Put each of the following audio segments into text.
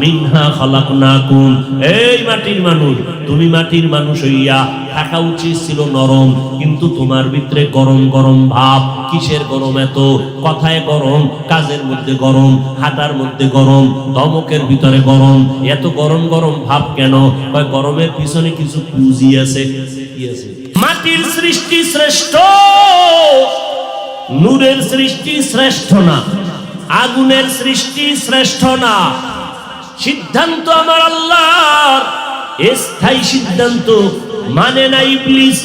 মিনহা খালাকনাকুম। এই মাটির মানুষ, তুমি মাটির মানুষ হইয়া থাকা উচিত ছিল নরম, কিন্তু তোমার ভিতরে গরম গরম ভাব। কিসের গরম এত? কথায় গরম, কাজের মধ্যে গরম, হাঁটার মধ্যে গরম দমকের ভিতরে গরম। এত গরম গরম ভাব কেন? গরমের পিছনে কিছু পুঁজি আছে আছে। মাটির সৃষ্টি শ্রেষ্ঠ, নূরের সৃষ্টি শ্রেষ্ঠ না, আগুনের সৃষ্টি শ্রেষ্ঠ না। সিদ্ধান্ত আমার আল্লাহর। স্থায়ী সিদ্ধান্ত মানে না ইবলিস?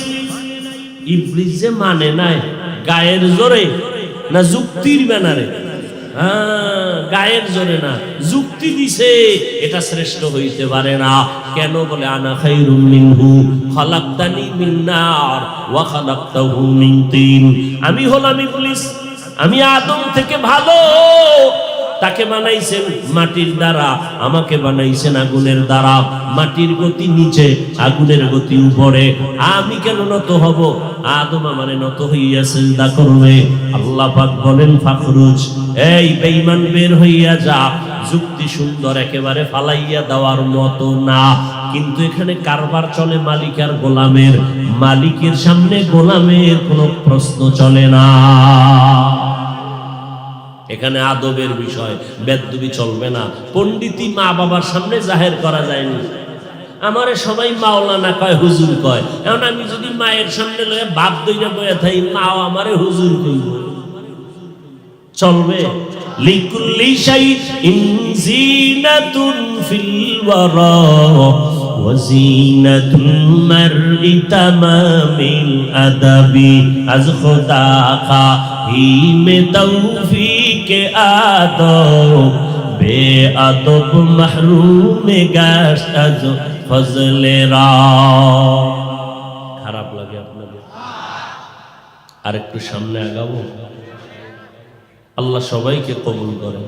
ইবলিস যে মানে নাই গায়ের জোরে না যুক্তির ব্যানারে? হ্যাঁ, গায়ের জোরে না যুক্তি দিছে এটা শ্রেষ্ঠ হইতে পারে না। কেন বলে আনা খাইরুম মিনহু খালাকতানি মিন ওয়া খালাকতাহু মিন আমি হলাম ইবলিস আমি আদম থেকে ভালো। তাকে বানাইছেন মাটির দ্বারা, আমাকে বানাইছেন আগুনের দ্বারা। মাটির গতি নিচে, আগুনের গতি উপরে। আমি কেন নত হব? আদম আমারে নত হইয়া সিজদা করবে। আল্লাহ পাক বলেন, ফাখরুজ, এই বেঈমান বের হইয়া যা। যুক্তি সুন্দর একেবারে ফালাইয়া দেওয়ার মতো না। কিন্তু এখানে কারবার চলে মালিক আর গোলামের। মালিকের সামনে গোলামের কোনো প্রশ্ন চলে না। এখানে আদবের বিষয় বেদবি চলবে না পণ্ডিতি মা বাবার সামনে জাহের করা যায়নি আমারে সবাই মাওলানা কয় হুজুর কয় এখন আমি যদি মায়ের সামনে লয়ে বাপ দইরা বয়ে থাই মাও আমারে হুজুর কইব চলবে লিকুল্লি শাইইন জিনাতুন ফিল ওয়ারা وزينة المرء تمام الأدب از خدا خواهی میں توفیق দিকে আদ বে আদব মাহরুমে গাছ আজ ফজলে খারাপ লাগে আপনাদের? আর একটু সামনে আগাবো? আল্লাহ সবাইকে কবুল করে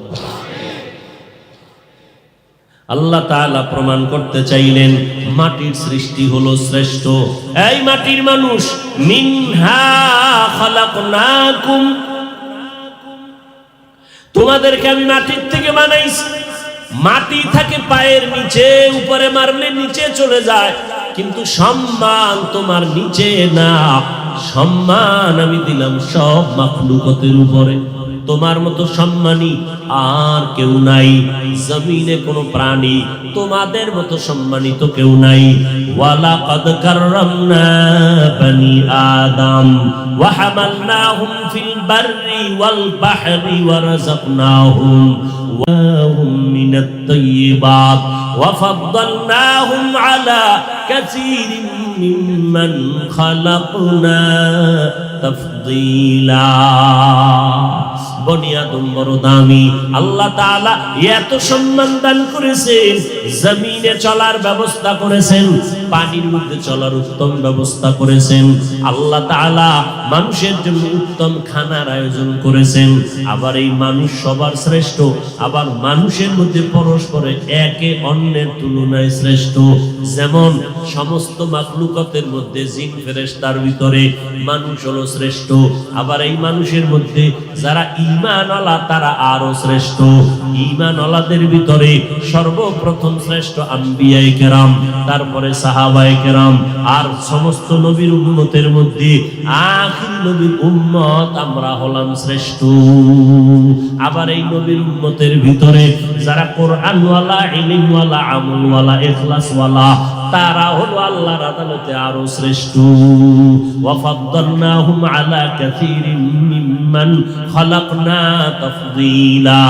আল্লাহ তাআলা প্রমাণ করতে চাইলেন, মাটির সৃষ্টি হলো শ্রেষ্ঠ। এই মাটির মানুষ, মিনহা খালাকনাকুম তোমাদেরকে আমি মাটির থেকে বানাইছি। মাটি থাকে পায়ের নিচে, উপরে মারলে নিচে চলে যায়। কিন্তু সম্মান তোমার নিচে না। সম্মান আমি দিলাম সব মাখলুকতের উপরে। তোমার মতো সম্মানী আর কেউ নাই। জমিনে কোনো প্রাণী তোমাদের মতো সম্মানিত কেউ নাই। ওয়ালা কদ কাররামনা বনি আদম ওয়া হামালনাহুম ফিল বাররি ওয়াল বাহরি ওয়া রাযাকনাহুম ওয়া হুম মিনাত তাইয়্যিবাত ওয়া ফাদ্দালনাহুম আলা কাসীরিন মিম্মান খালাকনা। মানুষের জন্য উত্তম খানার আয়োজন করেছেন। আবার এই মানুষ সবার শ্রেষ্ঠ, আবার মানুষের মধ্যে পরস্পরে একে অন্যের তুলনায় শ্রেষ্ঠ। যেমন সমস্ত মাকলুকতের মধ্যে জিন ফেরেশতার ভিতরে মানুষ হলো শ্রেষ্ঠ আবার এই মানুষের মধ্যে যারা ঈমানওয়ালা, তারা আরও শ্রেষ্ঠ। ঈমানওয়ালাদের ভিতরে সর্বপ্রথম শ্রেষ্ঠ আম্বিয়ায়ে কেরাম, তারপরে সাহাবায়ে কেরাম আর সমস্ত নবীর উম্মতের মধ্যে আখির নবীর উম্মত আমরা হলাম শ্রেষ্ঠ। আবার এই নবীর উম্মতের ভিতরে যারা কোরআনওয়ালা, ইলমওয়ালা, আমলওয়ালা, ইখলাসওয়ালা তারা হলো আল্লাহর আদালতে আরও শ্রেষ্ঠ। ওয়াফাদ্দালনাহুম আলা কাসীরিন মিম্মান খালাকনা তাফদীলা।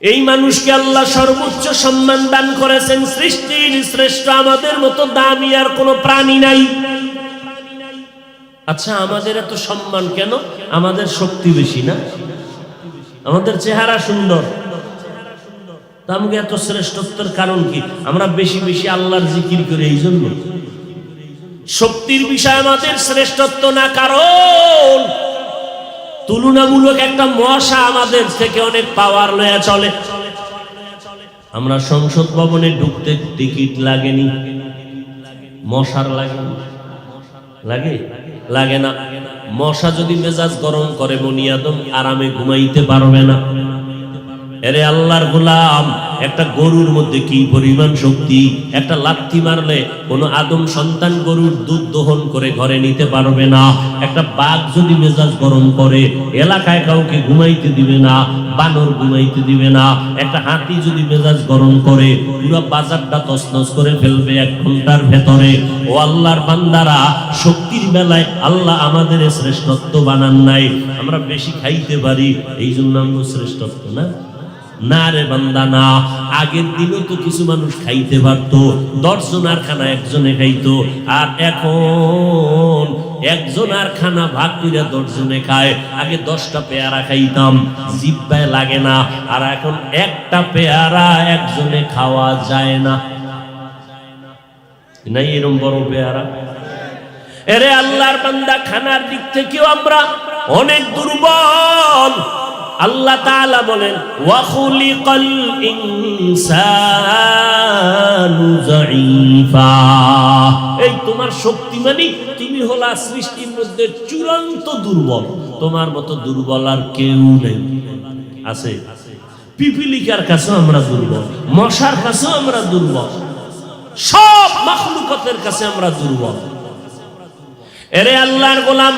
এই মানুষকে আল্লাহ সর্বোচ্চ সম্মান দান করেছেন, সৃষ্টির শ্রেষ্ঠ আমাদের মতো দামি আর কোনো প্রাণী নাই। আচ্ছা আমাদের এত সম্মান কেন? আমাদের শক্তি বেশি না? আমাদের চেহারা সুন্দর। আমাকে এত শ্রেষ্ঠত্বের কারণ কি? আমরা বেশি বেশি আল্লাহর জিকির করি, এই জন্য। শক্তির বিষয় আমাদের শ্রেষ্ঠত্ব না কারণ? তুলনামূলক একটা মশা আমাদের থেকে অনেক পাওয়ার লয়া চলে। আমরা সংসদ ভবনে ঢুকতে টিকিট লাগেনি। মশার লাগে লাগে? লাগে না। মশা যদি মেজাজ গরম করে বনিয়াদম আরামে ঘুমাইতে পারবে না। এরে আল্লাহর গোলাম, একটা গরুর মধ্যে কি পরিমাণ শক্তি? একটা লাথি মারলে কোনো আদম সন্তান গরুর দুধ দহন করে ঘরে নিতে পারবে না। একটা বাঘ যদি মেজাজ গরম করে, এলাকায় কাউকে ঘুমাইতে দিবে না, বানর ঘুমাইতে দিবে না। একটা হাতি যদি মেজাজ গরম করে, পুরো বাজারটা তছনছ করে ফেলবে এক ঘণ্টার ভেতরে। ও আল্লাহর বান্দারা, শক্তির বেলায় আল্লাহ আমাদের শ্রেষ্ঠত্ব বানান নাই। আমরা বেশি খাইতে পারি এই জন্য আমরা শ্রেষ্ঠত্ব না? না রে বান্দা, না। আগের দিনও তো কিছু মানুষ খাইতে পারতো দশজনার খানা একজনে খাইতো, আর এখন একজনার খানা ভাগ করে দশজনে খায়। আগে দশটা পেয়ারা খাইতাম, জিব্বায় লাগে না, আর এখন একটা পেয়ারা একজনে খাওয়া যায় না। নাই এরম বড় পেয়ারা? এরে আল্লাহর বান্দা, খানার দিক থেকেও আমরা অনেক দুর্বল। আল্লাহ তাআলা বলেন, ওয়া এই তোমার শক্তি মানে তুমি হলা সৃষ্টির মধ্যে চূড়ান্ত দুর্বল। তোমার মতো দুর্বল আর কেউ নেই। আছে। পিপিলিকার কাছেও আমরা দুর্বল, মশার কাছেও আমরা দুর্বল, সব মাখলুকতের কাছে আমরা দুর্বল। এরে আল্লাহর গোলাম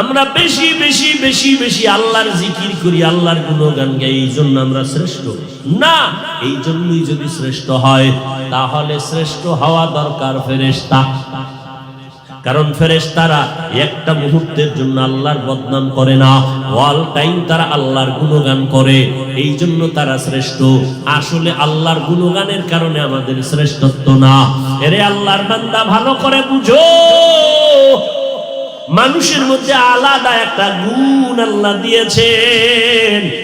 আমরা বেশি বেশি বেশি বেশি আল্লাহর জিকির করি, আল্লাহর গুণগান গাই, এই জন্য আমরা শ্রেষ্ঠ। না, এই জন্যই যদি শ্রেষ্ঠ হয়, তাহলে শ্রেষ্ঠ হওয়া দরকার ফেরেশতা। কারণ ফেরেশতারা একটা মুহূর্তের জন্য আল্লাহর বদনাম করে না, অল টাইম তারা আল্লাহর গুণগান করে, এই জন্য তারা শ্রেষ্ঠ। আসলে আল্লাহর গুণগানের কারণে আমাদের শ্রেষ্ঠত্ব না। এরে আল্লাহর বান্দা ভালো করে বুঝো। মানুষের মধ্যে আলাদা একটা গুণ আল্লাহ দিয়েছেন।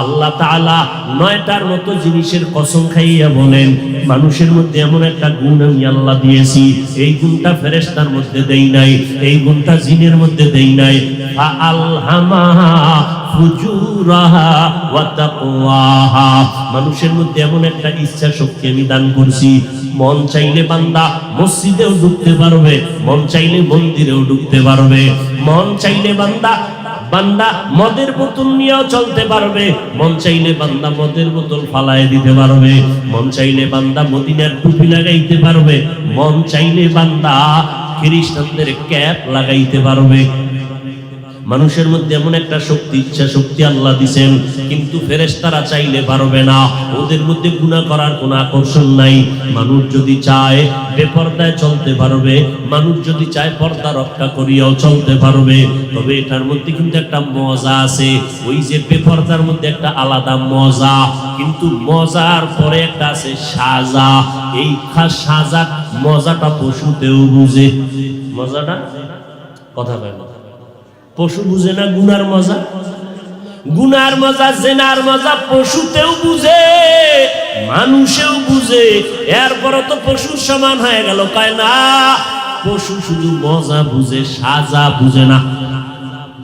আল্লাহ নয়টার মতো জিনিসের কসম খাইয়া বলেন, মানুষের মধ্যে এমন একটা গুণ আমি আল্লাহ দিয়েছি, এই গুণটা ফেরেস্তার মধ্যে দেই নাই, এই গুণটা জিনের মধ্যে দেই নাই। তাকওয়াহা মানুষের মধ্যে এমন একটা ইচ্ছা শক্তি আমি দান করছি, মন চাইলে বান্দা মসজিদেও ঢুকতে পারবে, মন চাইলে মন্দিরেও ঢুকতে পারবে, মন চাইলে বান্দা বান্দা মদের বোতল নিয়েও চলতে পারবে। মন চাইলে বান্দা মদের বোতল ফালায় দিতে পারবে। মন চাইলে বান্দা মদিনার টুপি লাগাইতে পারবে। মন চাইলে বান্দা খ্রিস্টানদের ক্যাপ লাগাইতে পারবে। মানুষের মধ্যে এমন একটা শক্তি, ইচ্ছা শক্তি আল্লাহ দিছেন, কিন্তু ফেরেশতারা চাইলে পারবে না। ওদের মধ্যে গুনাহ করার কোনো আকর্ষণ নাই। মানুষ যদি চায় বেপর্দায় চলতে পারবে, মানুষ যদি চায় পর্দা রক্ষা করিয়াও চলতে পারবে, তবে এটার মধ্যে কিন্তু একটা মজা আছে। ওই যে বেপর্দার মধ্যে একটা আলাদা মজা, কিন্তু মজার পরে একটা আছে সাজা। এই খাস সাজা মজাটা পশুতেও বুঝে। মজাটা? কথা না। পশু বুঝে না গুনার মজা? গুনার মজা, জেনার মজা, পশুতেও বুঝে, মানুষেও বুঝে। এরপরও তো পশুর সমান হয়ে গেল, কয় না, পশু শুধু মজা বুঝে, সাজা বুঝে না।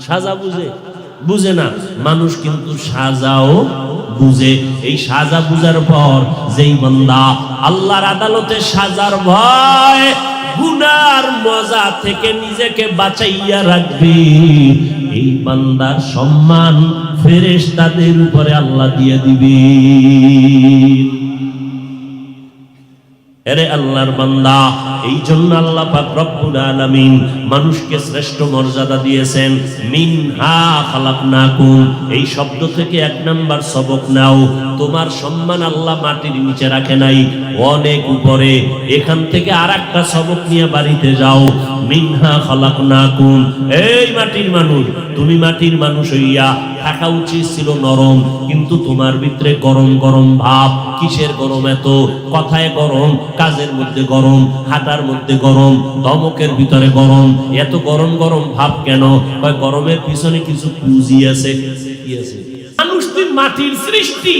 সাজা বুঝে? বুঝে না। মানুষ কিন্তু সাজাও বুঝে। এই সাজা বুঝার পর যেই বান্দা আল্লাহর আদালতে সাজার ভয় গুনার মজা থেকে নিজেকে বাঁচাইয়া রাখবি। এই বান্দার সম্মান ফেরেশ তাদের উপরে আল্লাহ দিয়ে দিবি। এরে আল্লাহর বান্দা এই জন্য আল্লাহ পাক রব্বুল আলামিন মানুষকে শ্রেষ্ঠ মর্যাদা দিয়েছেন। মিনহা খালাকনাকুম, এই শব্দ থেকে এক নাম্বার সবক নাও। তোমার সম্মান আল্লাহ মাটির নিচে রাখে নাই। অনেক উপরে, এখান থেকে আর একটা সবক নিয়ে বাড়িতে যাও। মিনহা খালাকনাকুম, এই মাটির মানুষ, তুমি মাটির মানুষ হইয়া থাকা উচিত ছিল নরম। কিন্তু তোমার ভিতরে গরম গরম ভাব, কিসের গরম এত? কথায় গরম, কাজের মধ্যে গরম, হাঁটার মধ্যে গরম, ধমকের ভিতরে গরম। এত গরম গরম ভাব কেন? গরমের পিছনে কিছু পুঁজি আছে। কি মাটির সৃষ্টি,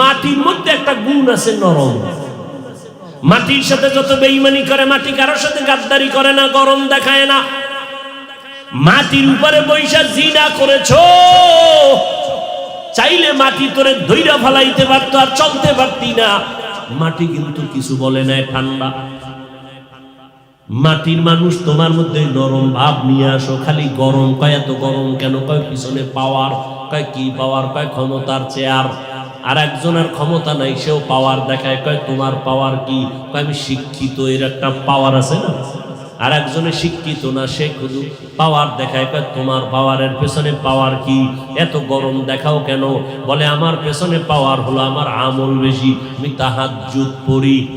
মাটির মধ্যে একটা গুণ আছে নরম। মাটির সাথে যত বেইমানি করে, মাটি কারোর সাথে গাদ্দারি করে না, গরম দেখায় না। মাটির উপরে বৈশা জিনা করেছ? চাইলে মাটি তোরে ধৈরা ফালাইতে পারতো আর চলতে পারতি না। মাটি কিন্তু কিছু বলে নাই ঠান্ডা। মাটির মানুষ তোমার মধ্যে নরম ভাব নিয়ে আসো, খালি গরম কয়, এত গরম কেন? কয়, পিছনে পাওয়ার, কয়, কি পাওয়ার? কয়, ক্ষমতার চেয়ার। আর একজনের ক্ষমতা নাই, সেও পাওয়ার দেখায়। কয়, তোমার পাওয়ার কি? কয়, আমি শিক্ষিত, এর একটা পাওয়ার আছে না? আর একজনে শিক্ষিত না, সে শুধু পাওয়ার দেখায়। তোমার পাওয়ারের পেছনে পাওয়ার কি? এত গরম দেখাও কেন? বলে, আমার পেছনে পাওয়ার হলো আমার আমল বেশি। আমি তাহাজ্জুদ পড়ি।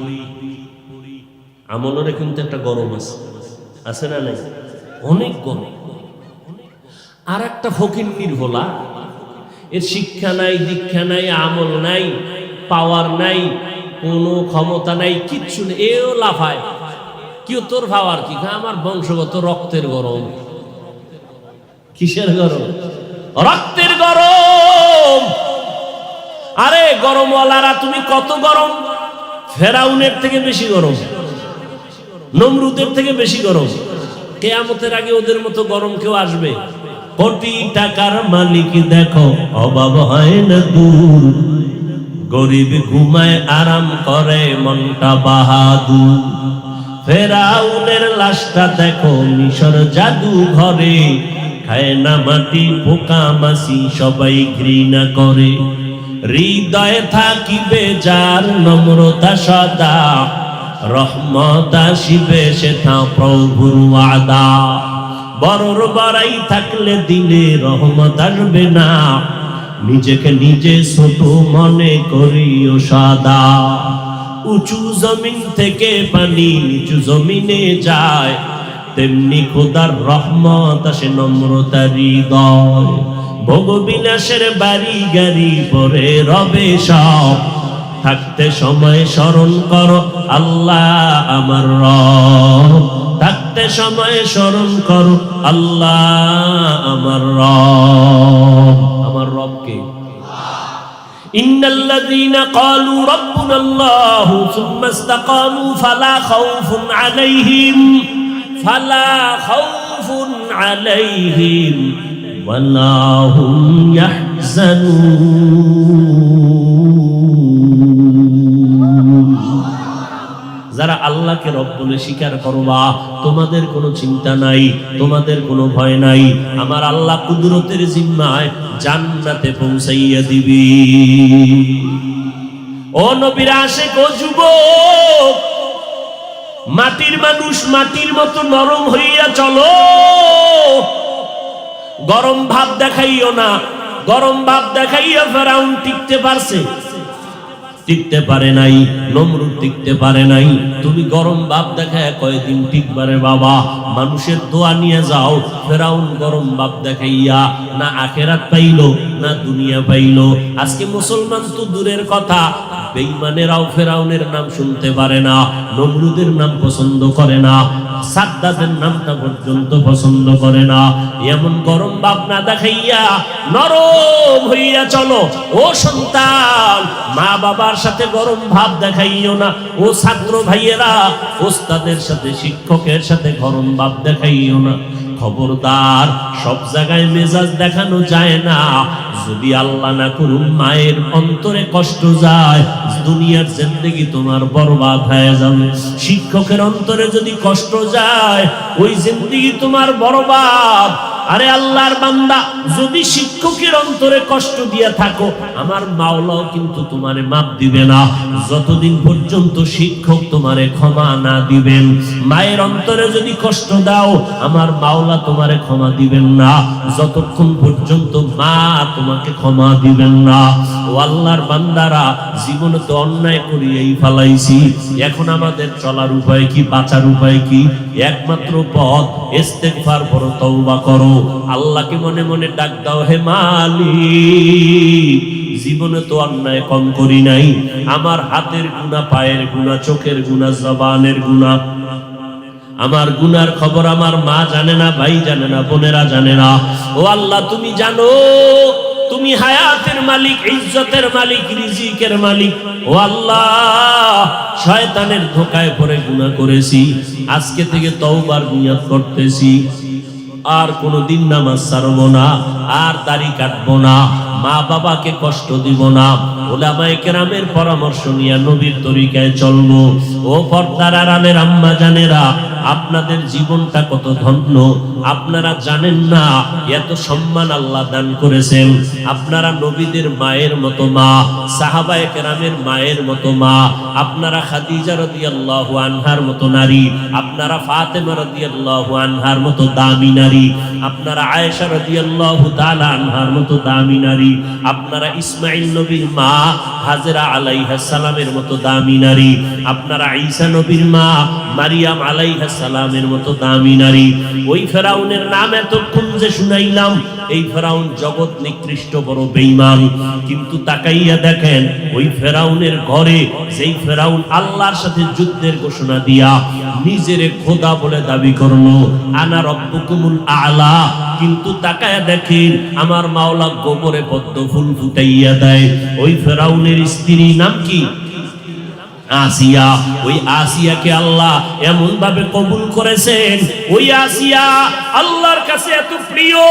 আমলের কিন্তু একটা গরম আছে। আছে না নাই? অনেক গরম। আর একটা ফকির নির্ভোলা। এর শিক্ষা নাই, দীক্ষা নাই, আমল নাই পাওয়ার নাই, কোনো ক্ষমতা নাই, কিচ্ছু নেই। এও লাফায়। কি তোর পাওয়ার কি? আমার বংশগত রক্তের গরম। কিসের গরম? রক্তের গরম! আরে, গরমওয়ালারা, তুমি কত গরম? ফেরাউনের থেকে বেশি গরম। নমরুদের থেকে বেশি গরম। কেয়ামতের আগে ওদের মতো গরম কেউ আসবে? কোটি টাকার মালিক দেখো, অভাব হয় না দূর। গরিব ঘুমায়, আরাম করে, মনটা বাহাদুর। ফেরাউনের লাশটা দেখো, মিশর জাদু ঘরে। খায় না মাটি, পোকা মাসি সবাই ঘৃণা করে। হৃদয়ে থাকিবে যার নম্রতা সদা। রহমত আসিবে সেথা প্রভুর ওয়াদা। বড়র বড়াই থাকলে দিলে রহমত আসবে না। নিজেকে নিজে ছোট মনে করিও সাদা। উঁচু জমিন থেকে পানি নিচু জমিনে যায়। তেমনি খোদার রহমত আসে নম্রতা হৃদয়। ভোগবিলাসের বাড়ি গাড়ি পরে রবে সব। থাকতে সময় স্মরণ করো, আল্লাহ আমার রব। থাকতে সময় স্মরণ করো, আল্লাহ আমার রব। আমার রবকে إن الذين قالوا ربنا الله ثم استقاموا فلا خوف عليهم فلا خوف عليهم ولا هم يحزنون আল্লাহকে রব বলে স্বীকার করবা তোমাদের কোনো চিন্তা নাই, তোমাদের কোনো ভয় নাই, আমার আল্লাহ কুদরতের জিম্মায় জান্নাতে পৌঁছাইয়া দিবি। ও নবীর আশেক, ও যুবক, মাটির মানুষ মাটির মতো নরম হইয়া চলো। গরম ভাব দেখাইও না, গরম ভাব দেখাইয়া ফেরাউন টিকতে পারছে? টিকতে পারে নাই। নমরুদ টিকতে পারে নাই। তুমি গরম বাপ দেখায় কয়দিন টিকবারে বাবা। মানুষের দোয়া নিয়ে যাও, ফেরাউন গরম বাপ দেখাইয়া না আখেরাত পাইলো, না দুনিয়া পাইলো। আজকে মুসলমান তো দূরের কথা বেইমানেরাও ফেরাউনের নাম শুনতে পারে না, নমরুদের নাম পছন্দ করে না, সাদ্দাদের নামটা পর্যন্ত পছন্দ করে না। এমন গরম বাপ না দেখাইয়া নরম হইয়া চলো। ও সন্তান মা বাবার সাথে গরম ভাব দেখাইও না। ও ছাত্র ভাইয়েরা, ওস্তাদের সাথে, শিক্ষকের সাথে গরম ভাব দেখাইও না। খবরদার, সব জায়গায় মেজাজ দেখানো যায় না। যদি আল্লাহ না করুন, মায়ের অন্তরে কষ্ট যায়, দুনিয়ার জিন্দগি তোমার বরবাদ হয়ে যাবে। শিক্ষকের অন্তরে যদি কষ্ট যায়, ওই জিন্দগি তোমার বরবাদ। আরে আল্লাহর বান্দা, যদি শিক্ষকের অন্তরে কষ্ট দিয়ে থাকো, আমার মাওলাও কিন্তু তোমারে মাপ দিবে না। যতদিন পর্যন্ত শিক্ষক তোমারে ক্ষমা না দিবেন, মায়ের অন্তরে যদি কষ্ট দাও, আমার মাওলা তোমারে ক্ষমা দিবেন না। যতক্ষণ পর্যন্ত মা তোমাকে ক্ষমা দিবেন না। ও আল্লাহর বান্দারা, জীবনে তো অন্যায় করিয়াই ফালাইছি। এখন আমাদের চলার উপায় কি, বাঁচার উপায় কি? একমাত্র পথ, ইস্তেগফার করো, তওবা করো। আল্লাহকে মনে মনে ডাক দাও, হে মালিক, জীবনে তো অন্যায় কম করি নাই। আমার হাতের গুণা পায়ের গুণা চোখের গুণা জবানের গুণা আমার গুনার খবর আমার মা জানে না, ভাই জানে না, বোনেরা জানে না। ও আল্লাহ, তুমি জানো তুমি হায়াতের মালিক, ইজ্জতের মালিক, রিজিকের মালিক। ও আল্লাহ, শয়তানের ধোকায় পড়ে গুনাহ করেছি। আজকে থেকে তওবার নিয়ত করতেছি। আর কোনোদিন নামাজ ছাড়ব না, আর দাড়ি কাটব না। মা বাবাকে কষ্ট দিব না। ওলামায়ে কেরামের পরামর্শ নিয়ে নবীর তরিকায় চলবো। ও পর্দার আড়ালের আম্মা জানেরা, আপনাদের জীবনটা কত ধন্য। আপনারা জানেন না, এত সম্মান আল্লাহ দান করেছেন। আপনারা নবীদের মায়ের মতো মা, সাহাবায়ে কেরামের মায়ের মতো মা। আপনারা খাদিজা রাদিয়াল্লাহু আনহার মতো নারী। আপনারা ফাতেমা রাদিয়াল্লাহু আনহার মতো দামি নারী। আপনারা আয়েশা রাদিয়াল্লাহু তাআলা আনহার মতো দামি নারী। আপনারা ইসমাইল নবীর মা, হাজরা আলাইহিস সালামের মতো দামি নারী। আপনারা ঈসা নবীর মা, মারিয়াম আলাইহিস সালামের মতো দামি নারী। ওই ফেরাউনের নাম এতক্ষণ যে শুনাইলাম, এই ফেরাউন জগৎ নিকৃষ্ট বড় বেঈমান। কিন্তু তাকাইয়া দেখেন, ওই ফেরাউনের ঘরে যেই ফেরাউন আল্লাহর সাথে যুদ্ধের ঘোষণা দিয়া নিজের খোদা বলে দাবি করল, আনা রব্বুকুমুল আলা। কিন্তু তাকায়া দেখেন, আমার মাওলা গোবরে পদ্ম ফুল ফুটাইয়া দেয়। ওই ফেরাউনের স্ত্রী নাম কি? আসিয়া। ওই আসিয়াকে আল্লাহ এমন ভাবে কবুল করেছেন, ওই আসিয়া, আল্লাহর কাছে এত প্রিয়।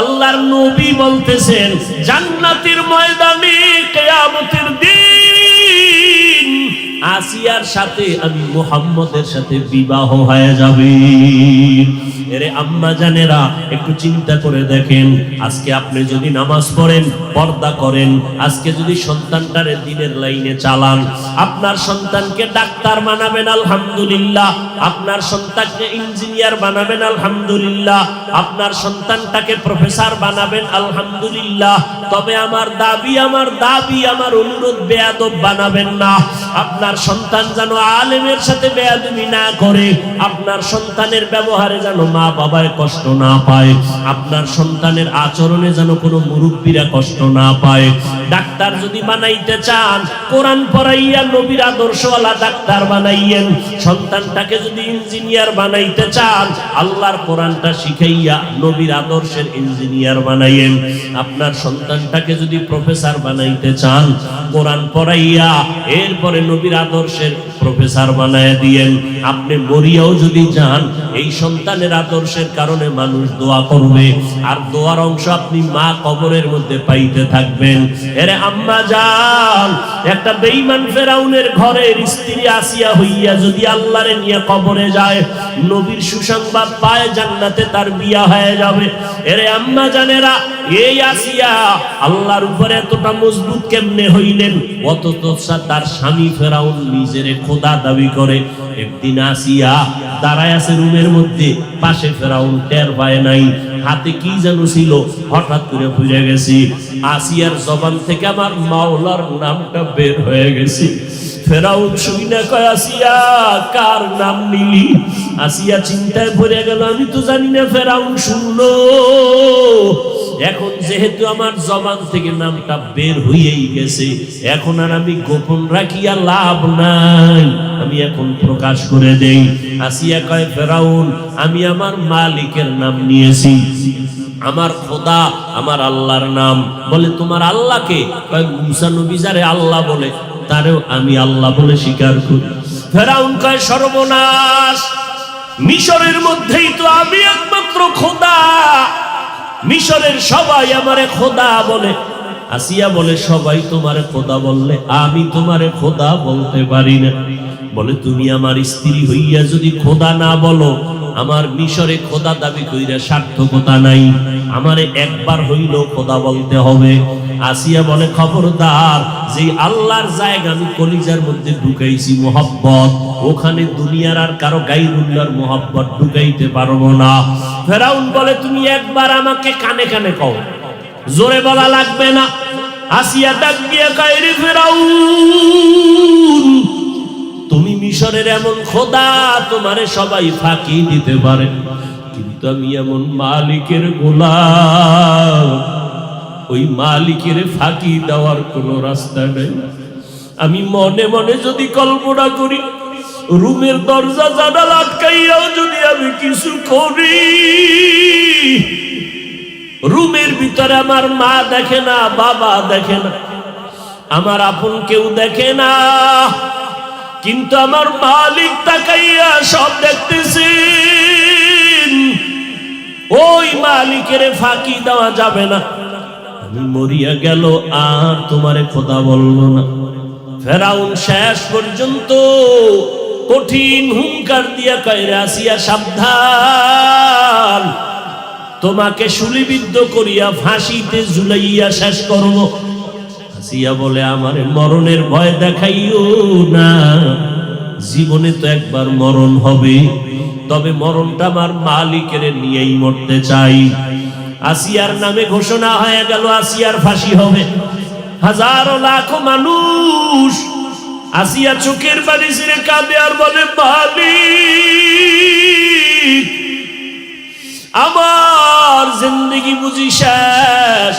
আল্লাহর নবী বলতেছেন, জান্নাতের ময়দানে কেয়ামতের দিন আসিয়ার সাথে আমি মুহাম্মদের সাথে বিবাহ হয়ে যাবে। এরে আম্মা জানেরা, একটু চিন্তা করে দেখেন, আজকে আপনি যদি নামাজ পড়েন, পর্দা করেন, আজকে যদি সন্তানটারে দিনের লাইনে চালান, আপনার সন্তানকে ডাক্তার বানাবেন, আলহামদুলিল্লাহ। আপনার সন্তানকে ইঞ্জিনিয়ার বানাবেন, আলহামদুলিল্লাহ। আপনার সন্তানটাকে প্রফেসর বানাবেন, আলহামদুলিল্লাহ। তবে আমার দাবি আমার দাবি, আমার অনুরোধ, বেয়াদব বানাবেন না। আপনার সন্তান যেন আলেমের সাথে বেয়াদবি না করে, আপনার সন্তানের ব্যবহারে যেন মা বাবায় কষ্ট না পায়, আপনার সন্তানের আচরণে যেন কোনো মুরব্বীরা কষ্ট না পায়। ডাক্তার যদি বানাইতে চান, কোরআন পড়াইয়া নবীর আদর্শওয়ালা ডাক্তার বানাইয়েন, সন্তানটাকে যদি ইঞ্জিনিয়ার বানাইতে চান, আল্লাহর কোরআনটা শিখাইয়া নবীর আদর্শের ইঞ্জিনিয়ার বানাইয়েন। আপনার সন্তানটাকে যদি প্রফেসর বানাইতে চান, কোরআন পড়াইয়া, এরপরে নবীর আদর্শের প্রফেসর বানায় দিয়েন। আপনি মরিয়াও যদি যান, এই সন্তানের আদর্শের কারণে মানুষ দোয়া করবে। আর দোয়ার অংশ আপনি মা কবরের মধ্যে পাইতে থাকবেন। এরে আম্মা যান একটা বেঈমান ফেরাউনের ঘরের স্ত্রী আসিয়া হইয়া যদি আল্লাহরে নিয়ে কবরে যায়, নবীর সুসংবাদ পায় জান্নাতে তার বিয়া হয়ে যাবে। এরে আম্মা জানেরা, এই আসিয়া আল্লাহর উপরে এতটা মজবুত কেমনে হইলেন? অথচ তার স্বামী ফেরাউন নিজের খোদা দাবি করে, একদিন আসিয়া দাঁড়ায় আছে রুমের মধ্যে, পাশে ফেরাউন টের পায় নাই, হাতে কি যেন ছিল, হঠাৎ করে বুঝে গেছি, আসিয়ার জবান থেকে আমার মাওলার নামটা বের হয়ে গেছে। ফেরাউন শুই না কয়, আসিয়া, কার নাম নিলি? আসিয়া চিন্তায় পড়ে গেল, আমি তো জানি না ফেরাউন শুনলো এখন যেহেতু আমার জবান থেকে নামটা বের হয়েই গেছে, এখন আর আমি গোপন রাখিয়া লাভ নাই। আমি এখন প্রকাশ করে দেই। আসিয়া কয়, ফেরাউন, আমি আমার মালিকের নাম নিয়েছি। আমার খোদা, আমার আল্লাহর নাম। বলে, তোমার আল্লাহকে? মুসা নবী যারে আল্লাহ বলে তারেও আমি আল্লাহ বলে স্বীকার করি। ফেরাউন কয়, সর্বনাশ! মিশরের মধ্যেই তো আমি একমাত্র খোদা। মিশরের সবাই আমারে খোদা বলে। আসিয়া বলে, সবাই তোমারে খোদা বললে আমি তোমারে খোদা বলতে পারি না। বলে, তুমি আমার স্ত্রী হইয়া যদি খোদা না বলো, আমার মিশরে খোদা দাবি কইরা সার্থকতা নাই। আমারে একবার হইল খোদা বলতে হবে। আসিয়া বলে, খবরদার, যে আল্লাহর জায়গা আমি কলিজার মধ্যে ঢুকাইছি মোহাব্বত, ওখানে দুনিয়ার আর কারও গাইরুল্লাহর মোহাব্বত ঢুকাইতে পারব না। ফেরাউন বলে, তুমি একবার আমাকে কানে কানে কও, জোরে বলা লাগবে না। আসিয়া ডাক দিয়ে কাইরে ফেরাউন, তুমি মিশরের এমন খোদা, তোমারে সবাই ফাঁকি দিতে পারে। কিন্তু আমি এমন মালিকের গোলাম। ওই মালিকের ফাঁকি দেওয়ার কোনো রাস্তা নেই। আমি মনে মনে যদি কল্পনা করি, রুমের দরজা, জানালা আটকাইয়াও যদি আমি কিছু করি, রুমের ভিতরে আমার মা দেখে না, বাবা দেখে না, আমার আপন কেউ দেখে না, কিন্তু আমার মালিক তাকাইয়া সব দেখতেছেন। ওই মালিকের ফাঁকি দেওয়া যাবে না। মরিয়া গেল, আর তোমারে খোদা বলব না। ফেরাউন শেষ পর্যন্ত কঠিন হুঙ্কার দিয়া কয়রা আসিয়া, সাবধান, তোমাকে শুলিবিদ্ধ করিয়া ফাঁসিতে ঝুলাইয়া শেষ করব। আসিয়া বলে, আমার মরণের ভয় দেখাইও না। জীবনে তো একবার মরণ হবে, তবে মরণটা আমার মালিকের নিয়েই মরতে চাই। আসিয়ার নামে ঘোষণা হয়ে গেল, আসিয়ার ফাঁসি হবে। হাজারো লাখো মানুষ আসিয়া চোখের পানি ছিঁড়ে কাঁদে আর বলে, মালিক, আমার জিন্দগি বুঝি শেষ।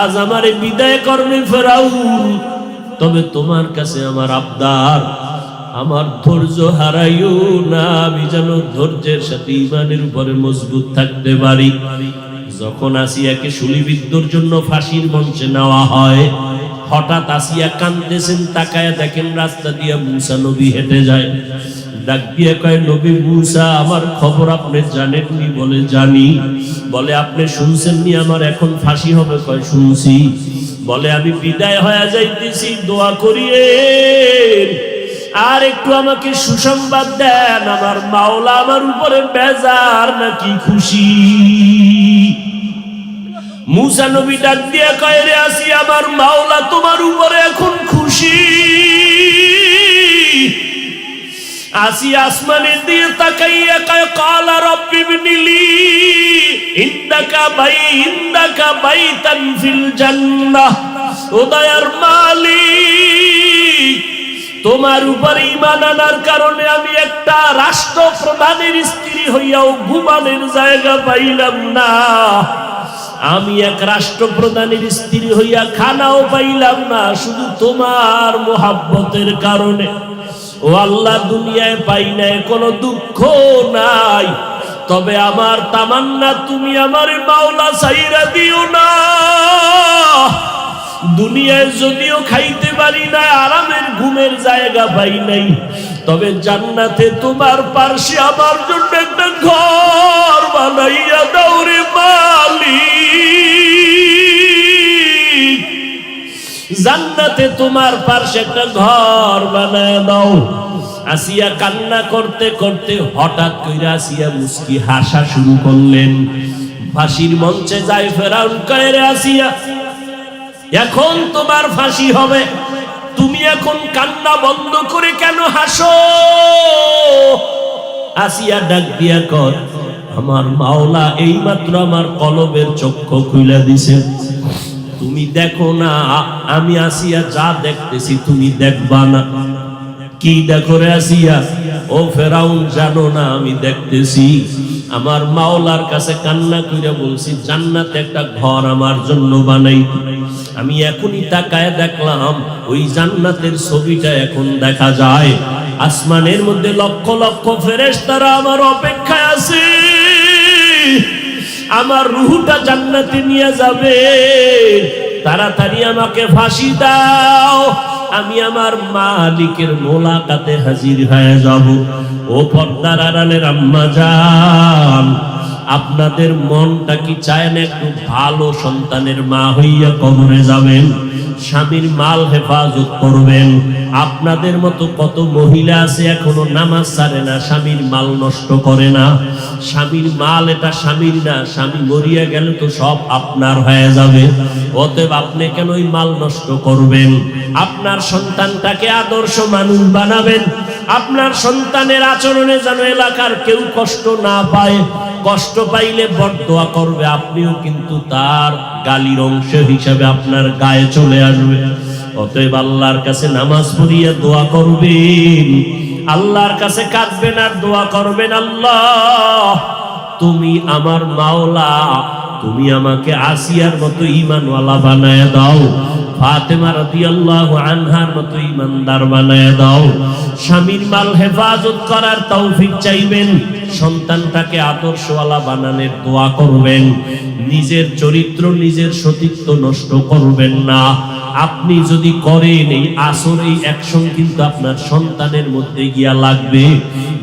আজ আমারে বিদায় করবে ফেরাউন। তবে তোমার কাছে আমার আবদার, আমার ধৈর্য হারাইও না। আমি যেন ধৈর্যের সাথে ইমানের উপরে মজবুত থাকতে পারি। যখন আসিয়াকে শুলিবিদ্যুর জন্য ফাঁসির মঞ্চে নেওয়া হয়, হঠাৎ আসিয়া কান্দতেছেন তাকায় দেখেন রাস্তা দিয়ে মুসা নবী হেঁটে যায়। ডাক দিয়ে কয়, নবী আমার খবর আপনি জানেননি বলে জানি। বলে, আপনি শুনছেননি, আমার এখন ফাঁসি হবে। কয়, শুনছি। বলে, আমি বিদায় হয়ে যাইতেছি, দোয়া করিয়ে। আর একটু আমাকে সুসংবাদ দেন, আমার মাওলা আমার উপরে বেজার নাকি খুশি? মুসা নবী ডাক দিয়ে কয়, রে আসি আমার মাওলা, তোমার উপরে এখন খুশি। আসি আসমানের দিয়ে তাকাইয়া কয়, কালা রব্বি বিনিলি ইন্দাকা বাই, ইন্দাকা বাইতান ফিল জান্নাহ, ও দয়ার মালিক। তোমার উপরে ইমান আনার কারণে আমি একটা রাষ্ট্র প্রধানের স্ত্রী হইয়াও ঘুমানের জায়গা পাইলাম না। আমি এক রাষ্ট্রপ্রধানের স্ত্রী হইয়া খানাও পাইলাম না, শুধু তোমার মোহাব্বতের কারণে। ও আল্লাহ, দুনিয়ায় পাই নাই, কোনো দুঃখ নাই। তবে আমার তামান্না, তুমি আমার মাওলা সাইরা দিও না। দুনিয়ায় যদিও খাইতে পারি না, আরামের ঘুমের জায়গা পাই নাই, তবে জান্নাতে তোমার পার্শ্বে আমার জন্য একটা ঘর বানাইয়া দাও রে মালিক। জান্নাতে তোমার পার্শ্বে একটা ঘর বানায় দাও। আসিয়া কান্না করতে করতে হঠাৎ কইরা আসিয়া মুস্কি হাসা শুরু করলেন। ফাঁসির মঞ্চে যায় ফেরাউন কয়ে আসিয়া এখন তোমার ফাঁসি হবে। তুমি এখন কান্না বন্ধ করে কেন হাসো? আসিয়া ডাক দিয়া কর আমার মাওলা এই মাত্র আমার কলবের চক্ষু খুলে দিছে। তুমি দেখো না, আমি আসিয়া যা দেখতেছি তুমি দেখবা না। কি দেখো রে আসিয়া? ও ফেরাউন, জানো না, আমি দেখতেছি আমার মাওলার কাছে কান্না কইরা বলছি, জান্নাতে একটা ঘর আমার জন্য বানাই আমি এখনই তাকায় দেখলাম, ওই জান্নাতের ছবিটা এখন দেখা যায়। আসমানের মধ্যে লক্ষ লক্ষ ফেরেশতারা আমার অপেক্ষায় আছে। আমার রুহুটা জান্নাতে নিয়ে যাবে। তাড়াতাড়ি আমাকে ফাঁসি দাও। আমি আমার মালিকের মোলাকাতে হাজির হয়ে যাব। ও পর্দার আড়ালের আম্মা যান আপনাদের মনটা কি চায় না একটু ভালো সন্তানের মা হইয়া কবরে যাবেন? স্বামীর মাল হেফাজত করবেন। আপনাদের মতো কত মহিলা আছে এখনও নামাজ ছাড়ে না, স্বামীর মাল নষ্ট করে না। স্বামীর মাল এটা স্বামীর না, স্বামী মরিয়া গেলে তো সব আপনার হয়ে যাবে। অতএব আপনি কেন ওই মাল নষ্ট করবেন? আপনার সন্তানটাকে আদর্শ মানুষ বানাবেন। আপনার সন্তানের আচরণে যেন এলাকার কেউ কষ্ট না পায়, কষ্ট পাইলে বরদোয়া করবে, আপনিও কিন্তু তার গালির অংশ হিসাবে আপনার গায়ে চলে আসবে। অতএব আল্লাহর কাছে নামাজ পড়িয়ে দোয়া করবেন। আল্লাহর কাছে কাঁদবেন আর দোয়া করবেন, আল্লাহ, তুমি আমার মাওলা, তুমি আমাকে আসিয়ার মতো ইমানওয়ালা বানায় দাও। ফাতেমা রাদিয়াল্লাহু আনহার মতো ইমানদার বানায় দাও। স্বামীর মাল হেফাজত করার তৌফিক চাইবেন। সন্তানটাকে আদর্শওয়ালা বানানোর দোয়া করবেন। নিজের চরিত্র, নিজের সতীত্ব নষ্ট করবেন না। আপনি যদি করেন এই আসর এই অ্যাকশন কিন্তু আপনার সন্তানের মধ্যে গিয়া লাগবে।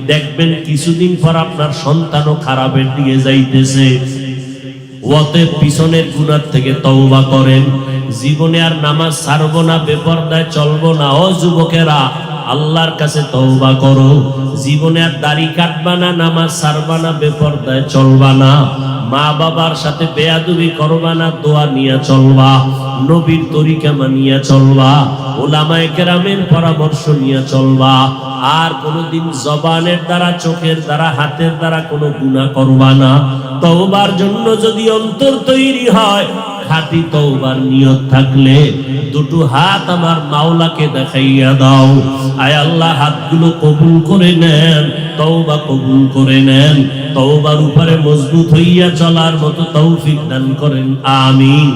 দেখবেন কিছুদিন পর আপনার সন্তানও খারাপের দিকে যাইতেছে। অতএব পিছনের গুণার থেকে তওবা করেন। জীবনে আর নামাজ ছাড়বো না, বেপরদায় চলবো না। ও যুবকেরা, আল্লাহর কাছে তওবা করো। জীবনে আর দাড়ি কাটবা না, নামাজ ছাড়বা না, বেপরদায় চলবা না। মা বাবার সাথে বেয়াদুবি করবা না, দোয়া নিয়ে চলবা। নবীর তরিকা মানিয়া চলবা। ওলামায়ে কেরামের পরামর্শ নিয়ে চলবা। আর কোনোদিন জবানের দ্বারা, চোখের দ্বারা, হাতের দ্বারা কোনো গুনাহ করবা না। তওবার জন্য যদি অন্তর তৈরি হয়, খাঁটি তওবার নিয়ত থাকলে দুটো হাত আমার মাওলাকে দেখাইয়া দাও। আয় আল্লাহ, হাতগুলো কবুল করে নেন, তওবা কবুল করে নেন। তওবার উপরে মজবুত হইয়া চলার মতো তৌফিক দান করেন, আমিন।